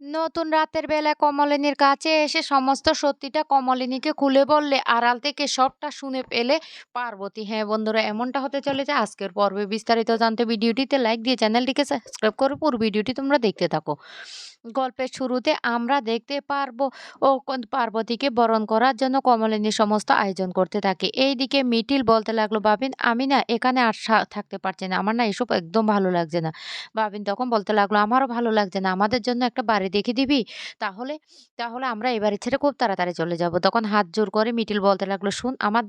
নতুন রাতের বেলা কমলিনীর কাছে এসে সমস্ত সত্যিটা কমলিনীকে খুলে বললে, আড়াল থেকে সবটা শুনে পেলে পার্বতী। হ্যাঁ বন্ধুরা, এমনটা হতে চলেছে আজকের পর্বে। বিস্তারিত জানতে ভিডিওটিতে লাইক দিয়ে চ্যানেলটিকে সাবস্ক্রাইব করে পুরো ভিডিওটি তোমরা দেখতে থাকো। গল্পের শুরুতে আমরা দেখতে পারব ও পার্বতীকে বরণ করার জন্য কমলিনী সমস্ত আয়োজন করতে থাকে। এইদিকে মিটিল বলতে লাগল বাবিন আমি না এখানে আর থাকতে পারছি না। আমার না এসব একদম ভালো লাগছে না। বাবিন তখন বলতে লাগল, আমারও ভালো লাগছে না। আমাদের জন্য একটা বাড়ি দেখে দিবি? তাহলে তাহলে আমরা এই বাড়ি ছেড়ে খুব তাড়াতাড়ি চলে যাব। তখন হাত জোর করে মিটিল বলতে লাগল, শুন, আমার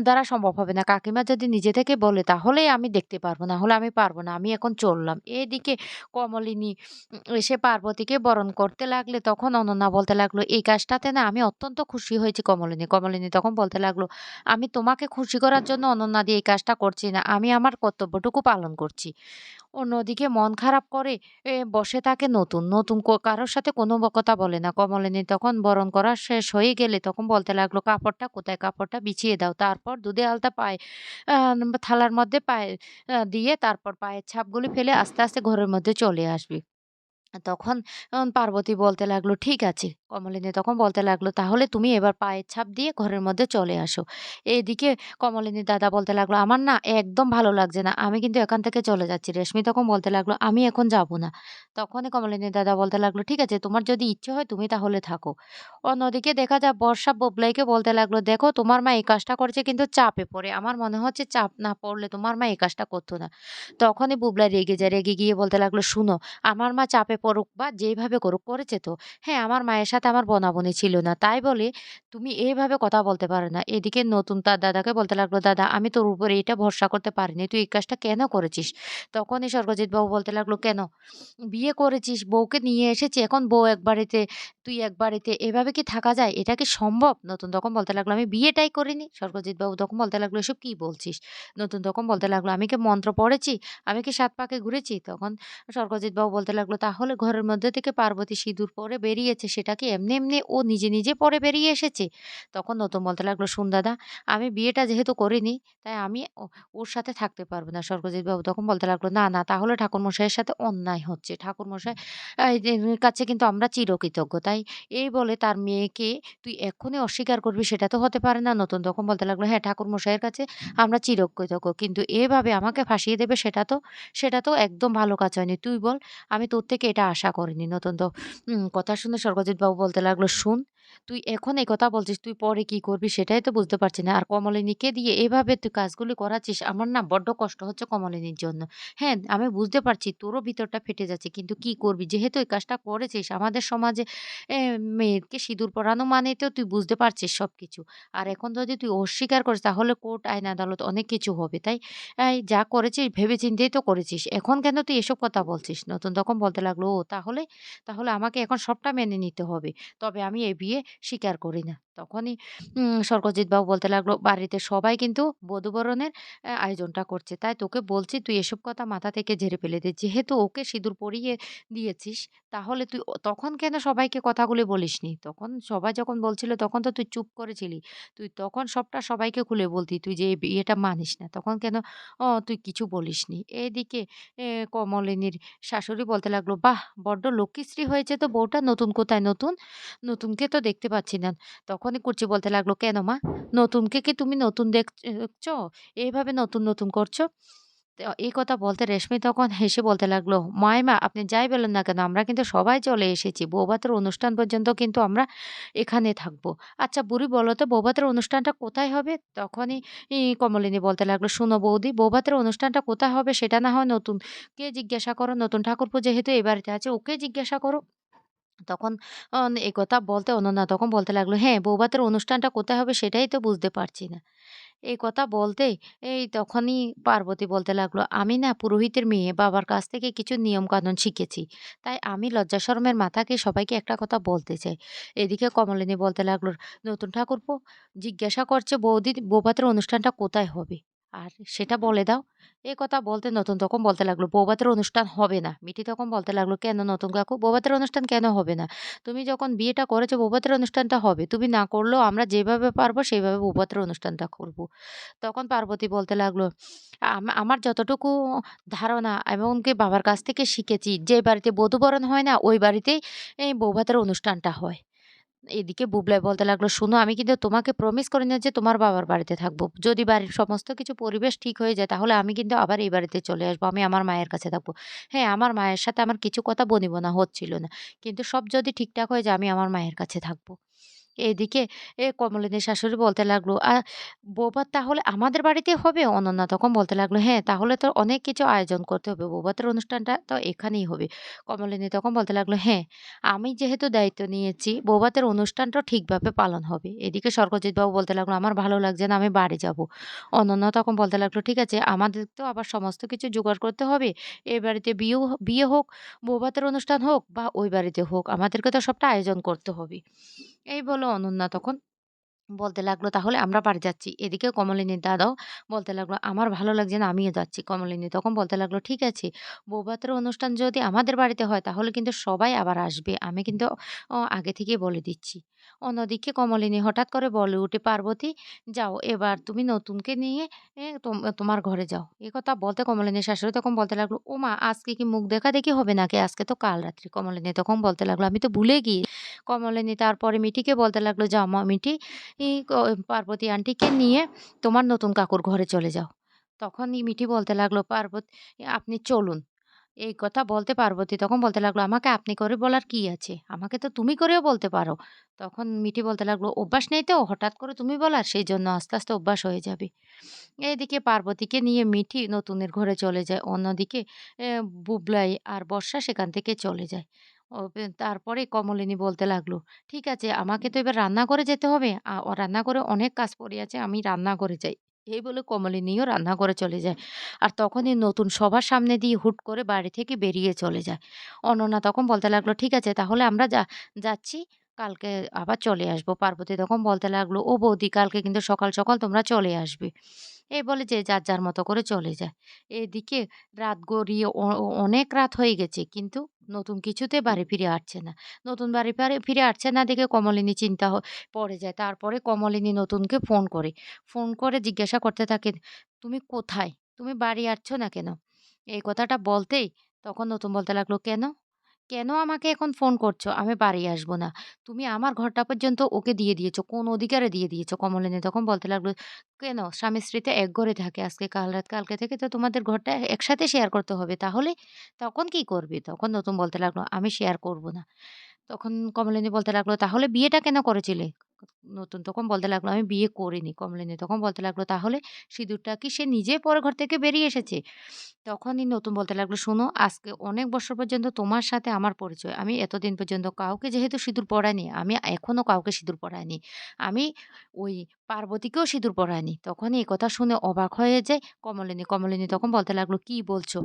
দ্বারা সম্ভব হবে না। কাকিমা যদি নিজে থেকে বলে, তাহলেই আমি দেখতে পারব। না হলে আমি পারব না। আমি এখন চললাম। এদিকে কমলিনী এসে এসে পার্বতীকে বরণ করতে লাগলে তখন অনন্যা বলতে লাগল এই কাজটাতে না আমি অত্যন্ত খুশি হয়েছি কমলিনী। কমলিনী তখন বলতে লাগল আমি তোমাকে খুশি করার জন্য অনন্যা দিয়ে এই কাজটা করছি না। আমি আমার কর্তব্যটুকু পালন করছি। অন্যদিকে মন খারাপ করে বসে থাকে নতুন। নতুন কারোর সাথে কোনো কথা বলে না। কমলিনী তখন বরণ করা শেষ হয়ে গেলে তখন বলতে লাগল কাপড়টা কোথায়? কাপড়টা বিছিয়ে দাও। তারপর দুধে আলতা পায়ে থালার মধ্যে পায়ে দিয়ে তারপর পায়ের ছাপগুলি ফেলে আস্তে, আস্তে ঘরের মধ্যে চলে আসবি। তখন পার্বতী বলতে লাগল, "ঠিক আছে।" কমলিনী তখন বলতে লাগল, "তাহলে তুমি এবার পায়ের ছাপ দিয়ে ঘরের মধ্যে চলে আসো।" এদিকে কমলিনীর দাদা বলতে লাগল, "আমার না একদম ভালো লাগছে না। আমি কিন্তু এখান থেকে চলে যাচ্ছি।" রেশমি তখন বলতে লাগল, "আমি এখন যাব না।" তখনই কমলিনীর দাদা বলতে লাগল, "ঠিক আছে, তোমার যদি ইচ্ছে হয় তুমি তাহলে থাকো।" অন্যদিকে দেখা যায় বর্ষা বুবলাইকে বলতে লাগল, "দেখো তোমার মা এই কাজটা করছে কিন্তু চাপে পড়ে। আমার মনে হচ্ছে চাপ না পড়লে তোমার মা এই কাজটা করতো না।" তখনই বুবলাই রেগে যায়। রেগে গিয়ে বলতে লাগল, "শুনো, আমার মা চাপে পড়ুক বা যেইভাবে করুক, করেছে তো। হ্যাঁ, আমার মায়ের সাথে আমার বনাবনি ছিল না। তাই বলে তুমি এইভাবে কথা বলতে পারো না।" এদিকে নতুন তার দাদাকে বলতে লাগল, "দাদা আমি তোর উপরে এটা ভরসা করতে পারিনি। তুই এই কাজটা কেন করেছিস?" তখনই স্বর্গজিৎ বাবু বলতে লাগল, "কেন? বিয়ে করেছিস, বউকে নিয়ে এসেছি। এখন বউ এক বাড়িতে, তুই এক বাড়িতে। এভাবে কি থাকা যায়? এটা কি সম্ভব?" নতুন তখন বলতে লাগল, "আমি বিয়েটাই করিনি।" স্বর্গজিৎ বাবু তখন বলতে লাগল, "এসব কি বলছিস?" নতুন তখন বলতে লাগল, "আমি কি মন্ত্র পড়েছি? আমি কি সাত পাকে ঘুরেছি?" তখন স্বর্গজিৎ বাবু বলতে লাগল, "তাহলে ঘরের মধ্যে থেকে পার্বতী সিঁদুর পরে বেরিয়েছে সেটাকে এমনি, এমনি ও নিজে, নিজে পরে বেরিয়ে এসেছে?" তখন নতুন বলতে লাগল, "শোন দাদা, আমি বিয়েটা যেহেতু করিনি, তাই আমি ওর সাথে থাকতে পারব না।" স্বর্গজিৎ বাবু তখন বলতে লাগল, "না, না তাহলে ঠাকুরমশাইয়ের সাথে অন্যায় হচ্ছে। ঠাকুরমশাই কাছে কিন্তু আমরা চিরকৃতজ্ঞ। তাই এই বলে তার মেয়েকে তুই এক্ষুনি অস্বীকার করবি সেটা তো হতে পারে না।" নতুন তখন বলতে লাগল, "হ্যাঁ, ঠাকুরমশাইয়ের কাছে আমরা চিরকৃতজ্ঞ। কিন্তু এভাবে আমাকে ফাঁসিয়ে দেবে সেটা তো সেটা তো একদম ভালো কাজ হয়নি। তুই বল, আমি তোর থেকে এটা আশা করিনি।" নতুন তো কথা শুনে স্বর্গজিৎ বাবু বলতে লাগল, "শোন, তুই এখন এই কথা বলছিস, তুই পরে কি করবি সেটাই তো বুঝতে পারছি না। আর কমলিনীকে দিয়ে এভাবে তুই কাজগুলি করাচ্ছিস, আমার না বড্ড কষ্ট হচ্ছে কমলিনীর জন্য। হ্যাঁ, আমি বুঝতে পারছি তোরও ভিতরটা ফেটে যাচ্ছে। কিন্তু কি করবি? যেহেতু এই কাজটা করেছিস, আমাদের সমাজে মেয়েকে সিঁদুর পরানো মানেই তো তুই বুঝতে পারছিস সব কিছু আর এখন যদি তুই অস্বীকার করিস তাহলে কোর্ট, আইন, আদালত অনেক কিছু হবে। তাই যা করেছিস ভেবে চিন্তেই তো করেছিস। এখন কেন তুই এসব কথা বলছিস?" নতুন তখন বলতে লাগল, "ও তাহলে? তাহলে আমাকে এখন সবটা মেনে নিতে হবে। তবে আমি এই বিয়ে স্বীকার করি না।" তখনই উম স্বর্গজিৎ বাবু বলতে লাগল, "বাড়িতে সবাই কিন্তু বধুবরণের আয়োজনটা করছে। তাই তোকে বলছি তুই এসব কথা মাথা থেকে ঝেড়ে ফেলে দে। যেহেতু ওকে সিঁদুর পরিয়ে দিয়েছিস, তাহলে তুই তখন কেন সবাইকে কথাগুলি বলিসনি? তখন সবাই যখন বলছিল তখন তো তুই চুপ করেছিলি। তুই তখন সবটা সবাইকে খুলে বলতি তুই যে বিয়েটা মানিস না। তখন কেন অ তুই কিছু বলিসনি?" এদিকে কমলিনীর শাশুড়ি বলতে লাগল, "বাহ! বড্ড লক্ষ্মীশ্রী হয়েছে তো বউটা। নতুন কোথায় নতুন? নতুনকে তো দেখতে পাচ্ছি না।" তখনই কুর্চি বলতে লাগল, "কেন মা? নতুনকে কি তুমি নতুন দেখছ? এইভাবে নতুন, নতুন করছ?" এই কথা বলতে রেশমি তখন হেসে বলতে লাগল, "মাইমা আপনি যাই বলেন না কেন আমরা কিন্তু সবাই চলে এসেছি। বৌভাতের অনুষ্ঠান পর্যন্ত কিন্তু আমরা এখানে থাকব। আচ্ছা বুড়ি বলো তো বৌভাতের অনুষ্ঠানটা কোথায় হবে?" তখনই কমলিনী বলতে লাগল, শুনো বৌদি বৌভাতের অনুষ্ঠানটা কোথায় হবে সেটা না হয় নতুন কে জিজ্ঞাসা করো। নতুন ঠাকুরপো যেহেতু এই বাড়িতে আছে ওকে জিজ্ঞাসা করো।" তখন এই কথা বলতে অনন্যা তখন বলতে লাগল, "হ্যাঁ, বৌভাতের অনুষ্ঠানটা কোথায় হবে সেটাই তো বুঝতে পারছি না।" এই কথা বলতেই এই তখনই পার্বতী বলতে লাগল, "আমি না পুরোহিতের মেয়ে, বাবার কাছ থেকে কিছু নিয়মকানুন শিখেছি। তাই আমি লজ্জা শরমের মাথাকে সবাইকে একটা কথা বলতে চাই।" এদিকে কমলিনী বলতে লাগল, "নতুন ঠাকুরপো জিজ্ঞাসা করছে বৌদি বৌভাতের অনুষ্ঠানটা কোথায় হবে?" আর সেটা বলে দাও। এ কথা বলতে নতুন তখন বলতে লাগল, "বৌভাতের অনুষ্ঠান হবে না।" মিঠি তখন বলতে লাগল, "কেন নতুন কাকু? বৌভাতের অনুষ্ঠান কেন হবে না? তুমি যখন বিয়েটা করেছ বৌভাতের অনুষ্ঠানটা হবে। তুমি না করলেও আমরা যেভাবে পারব সেইভাবে বৌভাতের অনুষ্ঠানটা করব।" তখন পার্বতী বলতে লাগল, আমার যতটুকু ধারণা এমনকি বাবার কাছ থেকে শিখেছি, যে বাড়িতে বধূবরণ হয় না ওই বাড়িতেই এই বৌভাতের অনুষ্ঠানটা হয়।" এদিকে বুবলাই বলতে লাগল, শুনো আমি কিন্তু তোমাকে প্রমিস করে না যে তোমার বাবার বাড়িতে থাকব। যদি বাড়ির সমস্ত কিছু পরিবেশ ঠিক হয়ে যায় তাহলে আমি কিন্তু আবার এই বাড়িতে চলে আসব। আমি আমার মায়ের কাছে থাকব। হ্যাঁ, আমার মায়ের সাথে আমার কিছু কথা বনিবনা হচ্ছিল না। কিন্তু সব যদি ঠিকঠাক হয়ে যায় আমি আমার মায়ের কাছে থাকব।" এদিকে এ কমলিনীর শাশুড়ি বলতে লাগল, আর বৌভাত তাহলে আমাদের বাড়িতেই হবে?" অনন্যা তখন বলতে লাগল, "হ্যাঁ, তাহলে তো অনেক কিছু আয়োজন করতে হবে। বৌভাতের অনুষ্ঠানটা তো এখানেই হবে।" কমলিনী তখন বলতে লাগল, "হ্যাঁ, আমি যেহেতু দায়িত্ব নিয়েছি বৌভাতের অনুষ্ঠানটা ঠিকভাবে পালন হবে।" এদিকে স্বর্গজিৎ বাবু বলতে লাগল, "আমার ভালো লাগছে না, আমি বাড়ি যাব।" অনন্যা তখন বলতে লাগল, "ঠিক আছে, আমাদের তো আবার সমস্ত কিছু জোগাড় করতে হবে। এ বাড়িতে বিয়েও বিয়ে হোক, বৌভাতের অনুষ্ঠান হোক বা ওই বাড়িতে হোক, আমাদেরকে তো সবটা আয়োজন করতে হবে।" এই বলে অনন্যা তখন বলতে লাগল, "তাহলে আমরা বাড়ি যাচ্ছি।" এদিকে কমলিনীর দাদাও বলতে লাগল, "আমার ভালো লাগছে না, আমিও যাচ্ছি।" কমলিনী তখন বলতে লাগল, "ঠিক আছে, বৌভাতের অনুষ্ঠান যদি আমাদের বাড়িতে হয় তাহলে কিন্তু সবাই আবার আসবে। আমি কিন্তু আগে থেকেই বলে দিচ্ছি।" অন্যদিকে কমলিনী হঠাৎ করে বলে উঠে, "পার্বতী যাও এবার তুমি নতুনকে নিয়ে তোমার ঘরে যাও।" এ কথা বলতে কমলিনীর শাশুড়ি তখন বলতে লাগল, "ওমা! আজকে কি মুখ দেখাদেখি হবে নাকি? আজকে তো কাল রাত্রি।" কমলিনী তখন বলতে লাগল, "আমি তো ভুলে গিয়ে" কমলিনী তারপরে মিঠিকে বলতে লাগল, "যাও মা মিঠি পার্বতী আন্টিকে নিয়ে তোমার নতুন কাকুর ঘরে চলে যাও।" তখনই মিঠি বলতে লাগল, "পার্বত আপনি চলুন।" এই কথা বলতে পার্বতী তখন বলতে লাগল, "আমাকে আপনি করে বলার কি আছে? আমাকে তো তুমি করেও বলতে পারো।" তখন মিঠি বলতে লাগল, "অভ্যাস নেই তো হঠাৎ করে তুমি বলার, সেই জন্য আস্তে, আস্তে অভ্যাস হয়ে যাবে।" এইদিকে পার্বতীকে নিয়ে মিঠি নতুনের ঘরে চলে যায়। অন্যদিকে বুবলাই আর বর্ষা সেখান থেকে চলে যায়। ও তারপরে কমলিনী বলতে লাগল, "ঠিক আছে আমাকে তো এবার রান্নাঘরে যেতে হবে। আ ও রান্নাঘরে অনেক কাজ পড়ে আছে। আমি রান্নাঘরে যাই।" এই বলে কমলিনীও রান্নাঘরে চলে যায়। আর তখনই নতুন সবার সামনে দিয়ে হুট করে বাড়ি থেকে বেরিয়ে চলে যায়। অনন্যা তখন বলতে লাগল, "ঠিক আছে তাহলে আমরা যা যাচ্ছি। কালকে আবার চলে আসব।" পার্বতী তখন বলতে লাগল, "ও বৌদি কালকে কিন্তু সকাল, সকাল তোমরা চলে আসবে।" এই বলে যে যার, যার মতো করে চলে যায়। এদিকে রাত গড়িয়ে অনেক রাত হয়ে গেছে কিন্তু নতুন কিছুতে বাড়ি ফিরে আসছে না। নতুন বাড়ি ফারে ফিরে আসছে না দেখে কমলিনী চিন্তা পড়ে যায়। তারপরে কমলিনী নতুনকে ফোন করে। ফোন করে জিজ্ঞাসা করতে থাকে, "তুমি কোথায়? তুমি বাড়ি আসছো না কেন?" এই কথাটা বলতেই তখন নতুন বলতে লাগল, "কেন? কেন আমাকে এখন ফোন করছ? আমি বাড়ি আসব না। তুমি আমার ঘরটা পর্যন্ত ওকে দিয়ে দিয়েছ। কোন অধিকারে দিয়ে দিয়েছ?" কমলিনী তখন বলতে লাগল, "কেন? স্বামী-স্ত্রীতে এক ঘরে থাকে আজকে কাল রাত। কালকে থেকে তো তোমাদের ঘরটা একসাথে শেয়ার করতে হবে। তাহলে? তখন কি করবে?" তখন নতুন বলতে লাগল, "আমি শেয়ার করব না।" তখন কমলিনী বলতে লাগল, "তাহলে বিয়েটা কেন করেছিলে?" নতুন তখন বলতে লাগল, "আমি বিয়ে করিনি।" কমলিনী তখন বলতে লাগল, "তাহলে সিঁদুরটা কি সে নিজে পরে ঘর থেকে বেরিয়ে এসেছে?" তখনই নতুন বলতে লাগল, "শোনো আজকে অনেক বছর পর্যন্ত তোমার সাথে আমার পরিচয়। আমি এতদিন পর্যন্ত কাউকে যেহেতু সিঁদুর পরাইনি, আমি এখনও কাউকে সিঁদুর পরাইনি। আমি ওই পার্বতীকেও সিঁদুর পরাইনি।" তখনই এই কথা শুনে অবাক হয়ে যায় কমলিনী। কমলিনী তখন বলতে লাগল, "কি বলছো?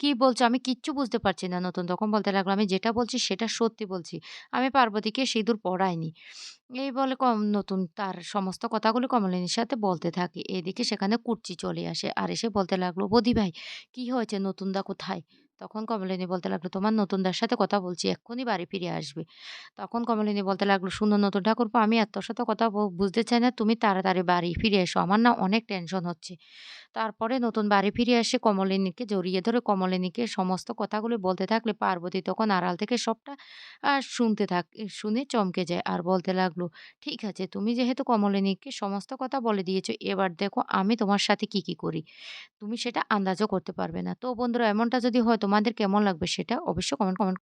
কি বলছো? আমি কিচ্ছু বুঝতে পারছি না।" নতুন তখন বলতে লাগল, "আমি যেটা বলছি সেটা সত্যি বলছি। আমি পার্বতীকে সিঁদুর পরাইনি।" এই বলে কম নতুন তার সমস্ত কথাগুলো কমলিনীর সাথে বলতে থাকে। এদিকে সেখানে কুর্চি চলে আসে। আর এসে বলতে লাগল, বদি ভাই কি হয়েছে? নতুনদা কোথায়?" তখন কমলিনী বলতে লাগল, "তোমার নতুনদার সাথে কথা বলছি। এক্ষুনি বাড়ি ফিরে আসবে।" তখন কমলিনী বলতে লাগল, "শুনো নতুন ঠাকুরপো আমি তোর সাথে কথা বুঝতে চাই না। তুমি তাড়াতাড়ি বাড়ি ফিরে এসো। আমার না অনেক টেনশন হচ্ছে।" তারপরে নতুন বাড়ি ফিরে এসে কমলিনীকে জড়িয়ে ধরে কমলিনীকে সমস্ত কথাগুলো বলতে থাকলে পার্বতী তখন আড়াল থেকে সবটা আ শুনতে থাক শুনে চমকে যায়। আর বলতে লাগল, "ঠিক আছে তুমি যেহেতু কমলিনীকে সমস্ত কথা বলে দিয়েছ, এবার দেখো আমি তোমার সাথে কি, কি করি। তুমি সেটা আন্দাজও করতে পারবে না।" তো বন্ধুরা এমনটা যদি হয় তোমাদের কেমন লাগবে সেটা অবশ্যই কমেন্ট কমেন্ট